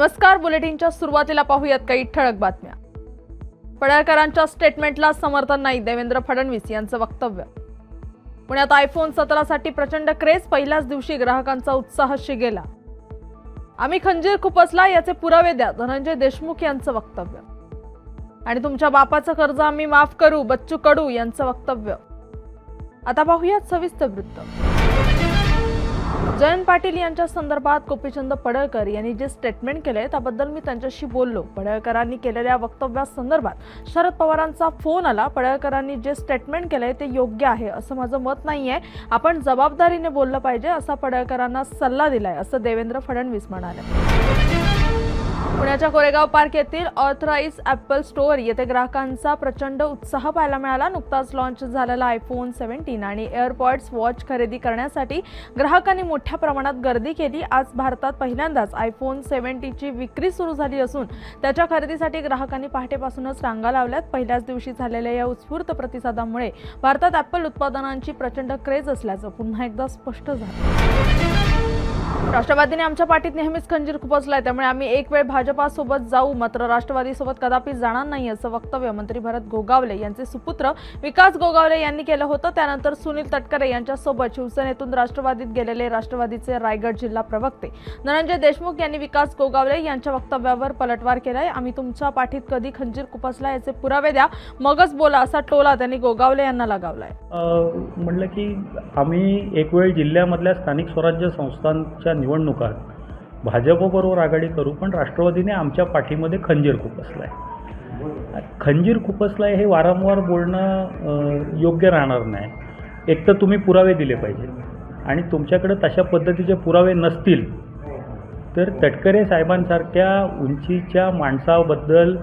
नमस्कार बुलेटिनच्या सुरुवातीला पाहूयात काही ठळक बातम्या. पडळकरांच्या स्टेटमेंटला समर्थन नाही देवेंद्र फडणवीस यांचं वक्तव्य. पुण्यात आयफोन सतरासाठी प्रचंड क्रेज पहिल्याच दिवशी ग्राहकांचा उत्साह शिगेला आम्ही खंजीर खुपसला याचे पुरावे द्या धनंजय देशमुख यांचं वक्तव्य. आणि तुमच्या बापाचं कर्ज आम्ही माफ करू बच्चू कडू यांचं वक्तव्य. आता पाहूयात सविस्तर वृत्त. जयंत पाटील यांच्या संदर्भात गोपीचंद पडळकर यांनी जे स्टेटमेंट केले त्याबद्दल मी त्यांच्याशी बोललो. पडळकरांनी केलेल्या वक्तव्यासंदर्भात शरद पवारांचा फोन आला. पडळकरांनी जे स्टेटमेंट केलंय ते योग्य आहे असं माझं मत नाही आहे आपण जबाबदारीने बोललं पाहिजे असा पडळकरांना सल्ला दिलाय असं देवेंद्र फडणवीस म्हणाले. पुण्याच्या कोरेगाव पार्क येथील ऑथराईज ॲपल स्टोअर येथे ग्राहकांचा प्रचंड उत्साह पाहायला मिळाला. नुकताच लॉन्च झालेला आयफोन सेव्हन्टीन आणि एअरपॉड्स वॉच खरेदी करण्यासाठी ग्राहकांनी मोठ्या प्रमाणात गर्दी केली. आज भारतात पहिल्यांदाच आयफोन सेव्हन्टीची विक्री सुरू झाली असून त्याच्या खरेदीसाठी ग्राहकांनी पहाटेपासूनच रांगा लावल्यात. पहिल्याच दिवशी झालेल्या या उत्स्फूर्त प्रतिसादामुळे भारतात ॲपल उत्पादनांची प्रचंड क्रेज असल्याचं पुन्हा एकदा स्पष्ट झालं. राष्ट्रवादीने आमच्या पाठीत नेहमीच खंजीर खुपसलाय. त्यामुळे आम्ही एक वेळ भाजपासोबत जाऊ मात्र राष्ट्रवादीसोबत कदापि जाणार नाही असं वक्तव्य मंत्री भरत गोगावले यांचे सुपुत्र विकास गोगावले यांनी केलं होतं. त्यानंतर सुनील तटकरे यांच्यासोबत शिवसेनेतून राष्ट्रवादीत गेलेले राष्ट्रवादीचे रायगड जिल्हा प्रवक्ते धनंजय देशमुख यांनी विकास गोगावले यांच्या वक्तव्यावर पलटवार केलाय. आम्ही तुमच्या पाठीत कधी खंजीर खुपसला याचे पुरावे द्या. मगच बोला असा टोला त्यांनी गोगावले यांना लगावलाय. म्हणलं म्हटलं की आम्ही एक वेळ जिल्ह्यामधल्या स्थानिक स्वराज्य संस्थांच्या निवडणुकात भाजपबरोबर आघाडी करू पण राष्ट्रवादीने आमच्या पाठीमध्ये खंजीर खुपसला आहे खंजीर खुपसला आहे हे वारंवार बोलणं योग्य राहणार नाही. एक तर तुम्ही पुरावे दिले पाहिजे. आणि तुमच्याकडे तशा पद्धतीचे पुरावे नसतील तर तटकरे साहेबांसारख्या उंचीच्या माणसाबद्दल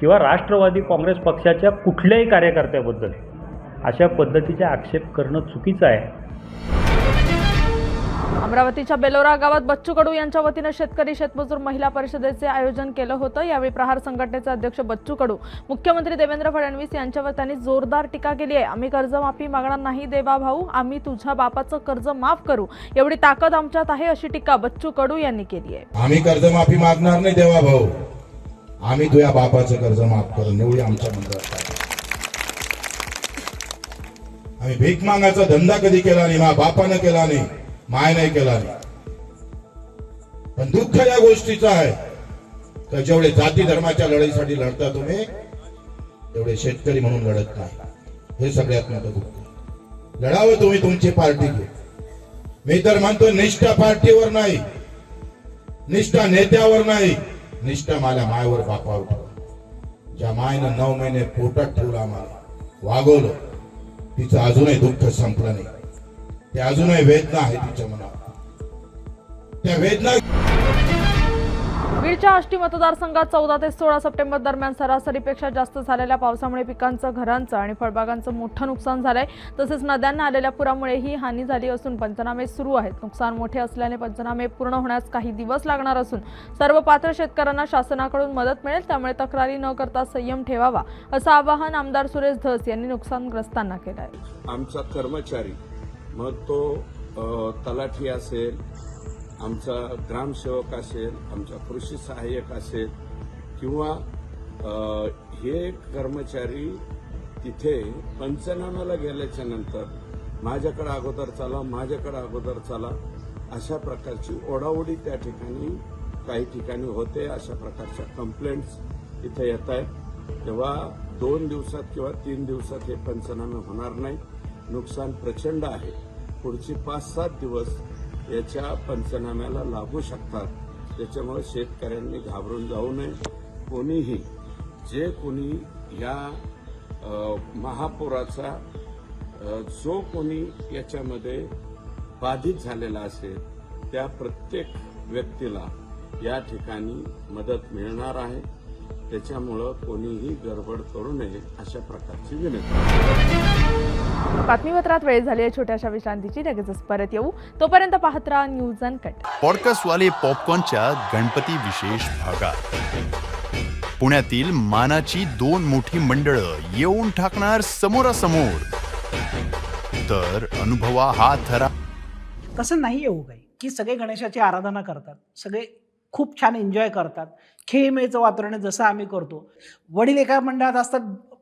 किंवा राष्ट्रवादी काँग्रेस पक्षाच्या कुठल्याही कार्यकर्त्याबद्दल अशा पद्धतीचे आक्षेप करणं चुकीचं आहे. अमरावतीच्या बेलोरा गावात बच्चू कडू यांच्या वतीनं शेतकरी शेतमजूर महिला परिषदेचे आयोजन केलं होतं. यावेळी प्रहार संघटनेचे अध्यक्ष बच्चू कडू मुख्यमंत्री देवेंद्र फडणवीस यांच्यावर त्यांनी जोरदार टीका केली आहे. आम्ही कर्जमाफी मागणार नाही देवा भाऊ आम्ही तुझ्या बापाचं कर्ज माफ करू. एवढी ताकद आमच्यात आहे अशी टीका बच्चू कडू यांनी केली आहे. आम्ही कर्जमाफी मागणार नाही देवा भाऊ. आम्ही तुझ्या बापाचं कर्ज माफ करू. एवढी आमच्या आम्ही भीक मागायचा धंदा कधी केला नाही मा बापानं केला नाही. माय नाही केला पण दुःख या गोष्टीचं आहे तर जेवढे जाती धर्माच्या लढाईसाठी लढता तुम्ही तेवढे शेतकरी म्हणून लढत नाही. हे सगळ्यात मोठं दुःख. लढावं तुम्ही तुमची पार्टी घे मी तर म्हणतो निष्ठा पार्टीवर नाही निष्ठा नेत्यावर नाही निष्ठा माझ्या मायवर बापावर ठेवा. ज्या मायनं नऊ महिने पोटात ठेवला आम्हाला वागवलं तिचं अजूनही दुःख संपलं नाही. ते अजूनही वेदना आहे तिच्या मनात. त्या वेदना बीडच्या आष्टी मतदारसंघात चौदा ते सोळा सप्टेंबर दरम्यान सरासरीपेक्षा जास्त झालेल्या पावसामुळे पिकांचं घरांचं आणि फळबागांचं मोठं नुकसान झालंय. तसेच नद्यांना आलेल्या पुरामुळे ही हानी झाली असून पंचनामे सुरू आहेत. नुकसान मोठे असल्याने पंचनामे पूर्ण होण्यास काही दिवस लागणार असून सर्व पात्र शेतकऱ्यांना शासनाकडून मदत मिळेल त्यामुळे तक्रारी न करता संयम ठेवावा असं आवाहन आमदार सुरेश धस यांनी नुकसानग्रस्तांना केलं आहे आमचा कर्मचारी मग तो तलाठी असेल आमचा ग्रामसेवक असेल आमचा कृषी सहाय्यक असेल किंवा हे कर्मचारी तिथे पंचनाम्याला गेल्याच्यानंतर माझ्याकडे अगोदर चला माझ्याकडे अगोदर चला अशा प्रकारची ओढाओढी त्या ठिकाणी काही ठिकाणी होते अशा प्रकारच्या कंप्लेंट्स इथे येत आहेत. तेव्हा दोन दिवसात किंवा तीन दिवसात हे पंचनामे होणार नाही नुकसान प्रचंड आहे. पुढचे पाच सात दिवस याच्या पंचनाम्याला लागू शकतात. त्याच्यामुळे शेतकऱ्यांनी घाबरून जाऊ नये. कोणीही जे कोणी या महापुराचा जो कोणी याच्यामध्ये बाधित झालेला असेल त्या प्रत्येक व्यक्तीला या ठिकाणी मदत मिळणार आहे. त्याच्यामुळं कोणीही गडबड करू नये अशा प्रकारची विनंती. बातमीपत्रात वेळ झाली आहे. छोट्याशा विश्रांतीची. लगेचच परत येऊ. तोपर्यंत पाहत राहा न्यूज अँड कट. पॉडकास्टवाले पॉपकॉर्नच्या गणपती विशेष भागात. पुण्यातील मानाची दोन मोठी मंडळं येऊन टाकणार समोरासमोर. तर अनुभवा हा थरा. तसं नाही येऊ काही. की सगळे गणेशाची आराधना करतात. सगळे खूप छान एन्जॉय करतात. खेळमेचं वातावरण जसं आम्ही करतो. वडील एका मंडळात असतात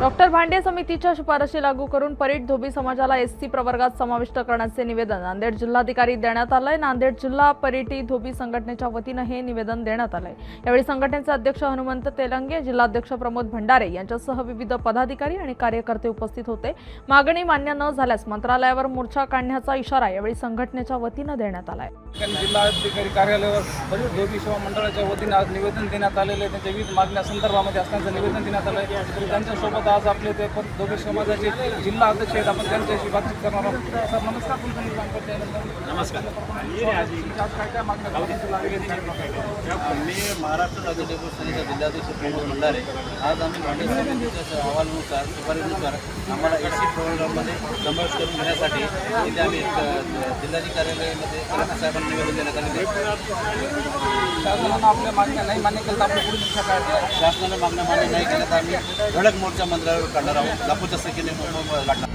डॉक्टर भांडे समितीच्या शिफारशी लागू करून परीट धोबी समाजाला एससी प्रवर्गात समाविष्ट करण्याचे निवेदन नांदेड जिल्हाधिकारी देण्यात आलंय. नांदेड जिल्हा परीटी धोबी संघटनेच्या वतीनं हे निवेदन देण्यात आलंय. यावेळी संघटनेचे अध्यक्ष हनुमंत तेलंगे जिल्हाध्यक्ष प्रमोद भंडारे यांच्यासह विविध पदाधिकारी आणि कार्यकर्ते उपस्थित होते. मागणी मान्य न झाल्यास मंत्रालयावर मोर्चा काढण्याचा इशारा यावेळी संघटनेच्या वतीनं देण्यात आलाय. जिल्हाधिकारी कार्यालयावर परीट धोबी सेवा मंडळाच्या वतीनं आज निवेदन देण्यात आलेले आहे. त्यांच्या विविध मागण्या संदर्भामध्ये असल्याचं निवेदन देण्यात आलं आहे त्यांच्यासोबत आज आपले ते पण धोबी समाजाचे जिल्हा अध्यक्ष आहेत. आपण त्यांच्याशी बातचीत करणार आहोत. सर नमस्कार. काय काय मी महाराष्ट्र राज्य सेनेचा जिल्हाध्यक्ष प्रमोद भंडारे. आज आम्ही भांडे अहवालानुसार शिफारसीनुसार आम्हाला ए सी प्रोग्राममध्ये समावेश करून घेण्यासाठी इथे आम्ही जिल्हाधिकारी कार्यालयामध्ये साहेबांना निवेदन देण्यात. शासनानं आपल्या मागण्या नाही मान्य केलं तर आपली पुढील दिशा काय शासनाने मागण्या मान्य नाही केल्या तर आम्ही धडक मोर्चा मंदिरावर काढणार आहोत. लापूच्या संख्येने मुंबई काढणार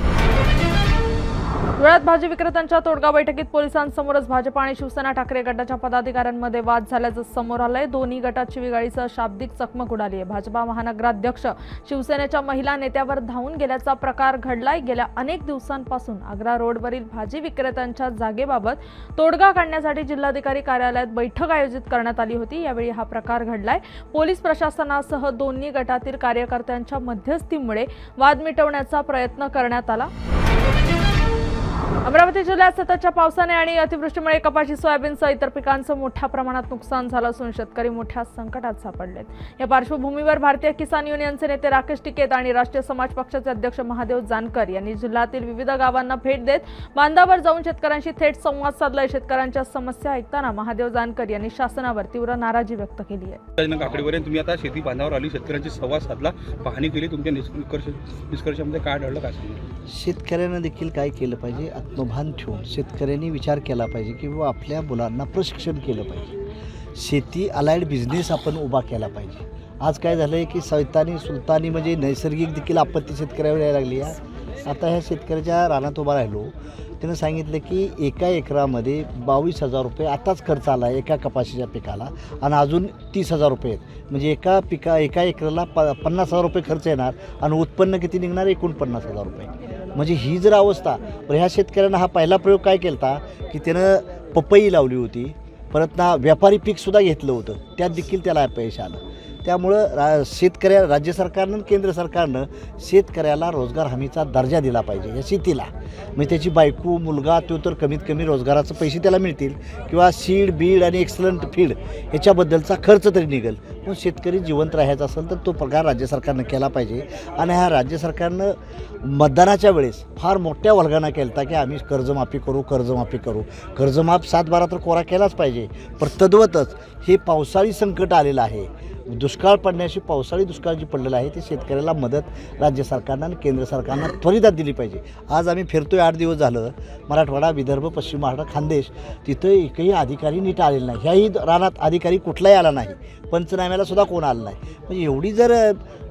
धुळ्यात भाजी विक्रेत्यांच्या तोडगा बैठकीत पोलिसांसमोरच भाजपा आणि शिवसेना ठाकरे गटाच्या पदाधिकाऱ्यांमध्ये वाद झाल्याचं समोर आलंय. दोन्ही गटात शिवीगाळीसह शाब्दिक चकमक उडाली आहे. भाजपा महानगराध्यक्ष शिवसेनेच्या महिला नेत्यावर धावून गेल्याचा प्रकार घडलाय. गेल्या अनेक दिवसांपासून आग्रा रोडवरील भाजी विक्रेत्यांच्या जागेबाबत तोडगा काढण्यासाठी जिल्हाधिकारी कार्यालयात बैठक आयोजित करण्यात आली होती. यावेळी हा प्रकार घडलाय. पोलीस प्रशासनासह दोन्ही गटातील कार्यकर्त्यांच्या मध्यस्थीमुळे वाद मिटवण्याचा प्रयत्न करण्यात आला. अमरावती जिल्ह्यात सततच्या पावसाने आणि अतिवृष्टीमुळे कपाशी सोयाबीनसह इतर पिकांचं मोठ्या प्रमाणात नुकसान झालं असून शेतकरी मोठ्या संकटात सापडलेत. या पार्श्वभूमीवर भारतीय किसान युनियनचे नेते राकेश टिकेत आणि राष्ट्रीय समाज पक्षाचे अध्यक्ष महादेव जानकर यांनी जिल्ह्यातील विविध गावांना भेट देत बांधावर जाऊन शेतकऱ्यांशी थेट संवाद साधलाय. शेतकऱ्यांच्या समस्या ऐकताना महादेव जानकर यांनी शासनावर तीव्र नाराजी व्यक्त केली आहे. काकडीवर तुम्ही आता शेती बांधावर आली शेतकऱ्यांची संवाद साधला पाहणी केली तुमच्या निष्कर्ष निष्कर्षामध्ये काय आढळलं काय शेतकऱ्यांना देखील काय केलं पाहिजे? आत्मभान ठेवून शेतकऱ्यांनी विचार केला पाहिजे की बाबा आपल्या मुलांना प्रशिक्षण केलं पाहिजे. शेती अलाइड बिझनेस आपण उभा केला पाहिजे. आज काय झालं आहे की सैतानी सुलतानी म्हणजे नैसर्गिक देखील आपत्ती शेतकऱ्यावर यायला लागली आहे. आता ह्या शेतकऱ्याच्या रानात उभा राहिलो. त्यानं सांगितलं की एका एकरामध्ये बावीस हजार रुपये आताच खर्च आला आहे एका कपाशीच्या पिकाला आणि अजून तीस हजार रुपये आहेत. म्हणजे एका पिका एका एकराला प पन्नास हजार रुपये खर्च येणार आणि उत्पन्न किती निघणार? एकोणपन्नास हजार रुपये. म्हणजे ही जर अवस्था तर ह्या शेतकऱ्यांना हा पहिला प्रयोग काय केला की त्यानं पपई लावली होती परत ना व्यापारी पीकसुद्धा घेतलं होतं त्यात देखील त्याला अपयश आलं. त्यामुळं रा शेतकऱ्या राज्य सरकारनं केंद्र सरकारनं शेतकऱ्याला रोजगार हमीचा दर्जा दिला पाहिजे या शेतीला. म्हणजे त्याची बायको मुलगा तो तर कमीत कमी रोजगाराचे पैसे त्याला मिळतील किंवा सीड बीड आणि एक्सलंट फीड ह्याच्याबद्दलचा खर्च तरी निघेल. पण शेतकरी जिवंत राहायचा असेल तर तो प्रकार राज्य सरकारनं केला पाहिजे. आणि ह्या राज्य सरकारनं मतदानाच्या वेळेस फार मोठ्या वल्गना केलता की आम्ही कर्जमाफी करू कर्जमाफी करू. कर्जमाफ सात बारा तर कोरा केलाच पाहिजे. पण तद्वतच हे पावसाळी संकट आलेलं आहे. दुष्काळ पडण्याशी पावसाळी दुष्काळ जी पडलेलं आहे ते शेतकऱ्याला मदत राज्य सरकारनं आणि केंद्र सरकारनं त्वरितात दिली पाहिजे. आज आम्ही फिरतोय आठ दिवस झालं. मराठवाडा विदर्भ पश्चिम महाराष्ट्र खानदेश तिथं एकही अधिकारी नीट आलेला नाही. ह्याही रानात अधिकारी कुठलाही आला नाही. पंचनाम्याला सुद्धा कोण आलं नाही. म्हणजे एवढी जर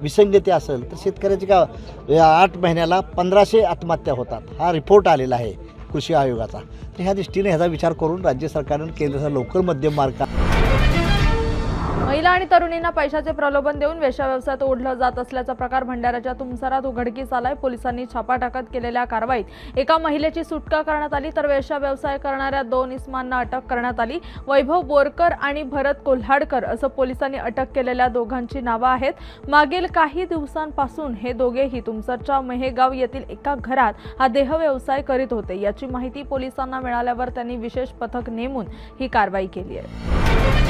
विसंगती असेल तर शेतकऱ्याची का आठ महिन्याला पंधराशे आत्महत्या होतात. हा रिपोर्ट आलेला आहे कृषी आयोगाचा. तर ह्या दृष्टीने ह्याचा विचार करून राज्य सरकारनं केंद्राचा लवकर मध्यम मार्ग महिला आणि तरुणींना पैशाचे प्रलोभन देऊन वेश्या व्यवसायात ओढलं जात असल्याचा प्रकार भंडाऱ्याच्या तुमसरात उघडकीस आलाय. पोलिसांनी छापा टाकत केलेल्या कारवाईत एका महिलेची सुटका करण्यात आली तर वेश्या व्यवसाय करणाऱ्या दोन इस्मांना अटक करण्यात आली. वैभव बोरकर आणि भरत कोल्हाडकर असं पोलिसांनी अटक केलेल्या दोघांची नावं आहेत. मागील काही दिवसांपासून हे दोघेही तुमसरच्या मेहेगाव येथील एका घरात हा देह व्यवसाय करीत होते. याची माहिती पोलिसांना मिळाल्यावर त्यांनी विशेष पथक नेमून ही कारवाई केली आहे.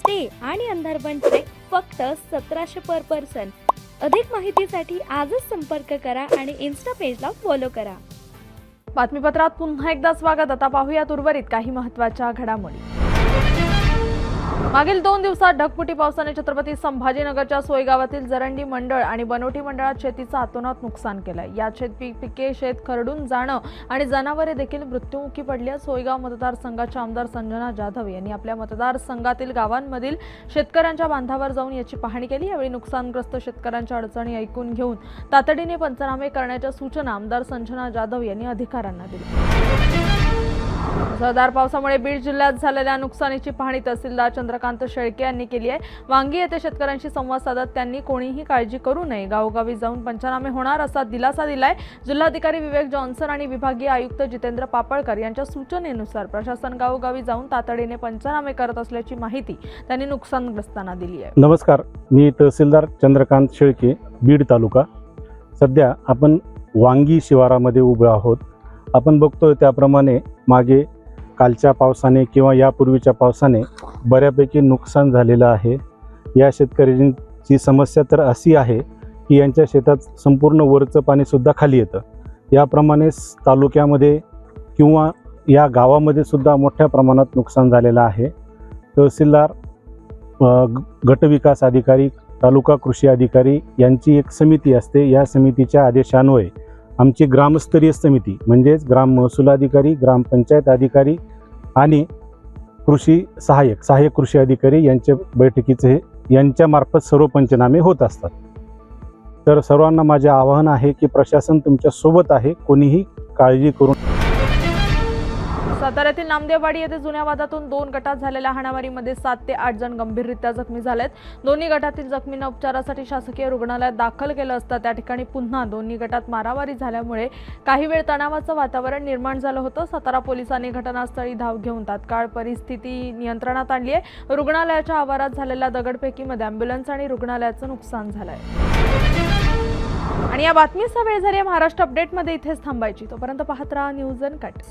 स्टे आणि अंधारबन ट्रेक फक्त सतराशे पर पर्सन अधिक माहितीसाठी आजच संपर्क करा आणि इन्स्टा पेजला फॉलो करा. बातमीपत्रात पुन्हा एकदा स्वागत. आता पाहूयात उर्वरित काही महत्त्वाच्या घडामोडी. मागील दोन दिवसात ढगफुटी पावसाने छत्रपती संभाजीनगरच्या सोयगावातील जरंडी मंडळ आणि बनोटी मंडळात शेतीचं हातोनात नुकसान केलंय. या शेतपीक पिके शेत खरडून जाणं आणि जनावरे देखील मृत्युमुखी पडली सोयगाव मतदारसंघाच्या आमदार संजना जाधव यांनी आपल्या मतदारसंघातील गावांमधील शेतकऱ्यांच्या बांधावर जाऊन याची पाहणी केली. यावेळी नुकसानग्रस्त शेतकऱ्यांच्या अडचणी ऐकून घेऊन तातडीने पंचनामे करण्याच्या सूचना आमदार संजना जाधव यांनी अधिकाऱ्यांना दिल्या. मुसळधार पावसामुळे बीड जिल्ह्यात झालेल्या नुकसानीची पाहणी तहसीलदार चंद्रकांत शेळके यांनी केली आहे. वांगी येथे शेतकऱ्यांशी संवाद साधत त्यांनी कोणीही काळजी करू नये. गावोगावी जाऊन पंचनामे होणार असा दिलासा दिलाय. जिल्हाधिकारी विवेक जॉन्सन आणि विभागीय आयुक्त जितेंद्र पापळकर यांच्या सूचनेनुसार प्रशासन गावोगावी जाऊन तातडीने पंचनामे करत असल्याची माहिती त्यांनी नुकसानग्रस्तांना दिली आहे. नमस्कार. मी तहसीलदार चंद्रकांत शेळके बीड तालुका. सध्या आपण वांगी शिवारामध्ये उभे आहोत. आपण बघतोय त्याप्रमाणे मागे कालच्या पावसाने किंवा यापूर्वीच्या पावसाने बऱ्यापैकी नुकसान झालेलं आहे. या शेतकऱ्यांची समस्या तर अशी आहे की यांच्या शेतात संपूर्ण वरचं पाणीसुद्धा खाली येतं. याप्रमाणे तालुक्यामध्ये किंवा या गावामध्ये सुद्धा मोठ्या प्रमाणात नुकसान झालेलं आहे. तहसीलदार गटविकास अधिकारी तालुका कृषी अधिकारी यांची एक समिती असते. या समितीच्या आदेशान्वये आमची ग्रामस्तरीय समिती म्हणजेच ग्राम महसूल अधिकारी ग्रामपंचायत अधिकारी आणि कृषी सहाय्यक सहाय्यक कृषी अधिकारी यांच्या बैठकीचे हे यांच्यामार्फत सर्व पंचनामे होत असतात. तर सर्वांना माझे आवाहन आहे की प्रशासन तुमच्यासोबत आहे कोणीही काळजी करून साताऱ्यातील नामदेववाडी येथे जुन्या वादातून दोन गटात झालेल्या हाणामारीमध्ये सात ते आठ जण गंभीररित्या जखमी झालेत. दोन्ही गटातील जखमींना उपचारासाठी शासकीय रुग्णालयात दाखल केलं असता त्या ठिकाणी पुन्हा दोन्ही गटात मारामारी झाल्यामुळे काही वेळ तणावाचं वातावरण निर्माण झालं होतं. सातारा पोलिसांनी घटनास्थळी धाव घेऊन तात्काळ परिस्थिती नियंत्रणात आणली आहे. रुग्णालयाच्या आवारात झालेल्या दगडफेकीमध्ये अँब्युलन्स आणि रुग्णालयाचं नुकसान झालंय. आणि या बातमीचा वेळ झाली आहे. महाराष्ट्र अपडेटमध्ये इथेच थांबायची. तोपर्यंत पाहत राहा न्यूज अँड कट.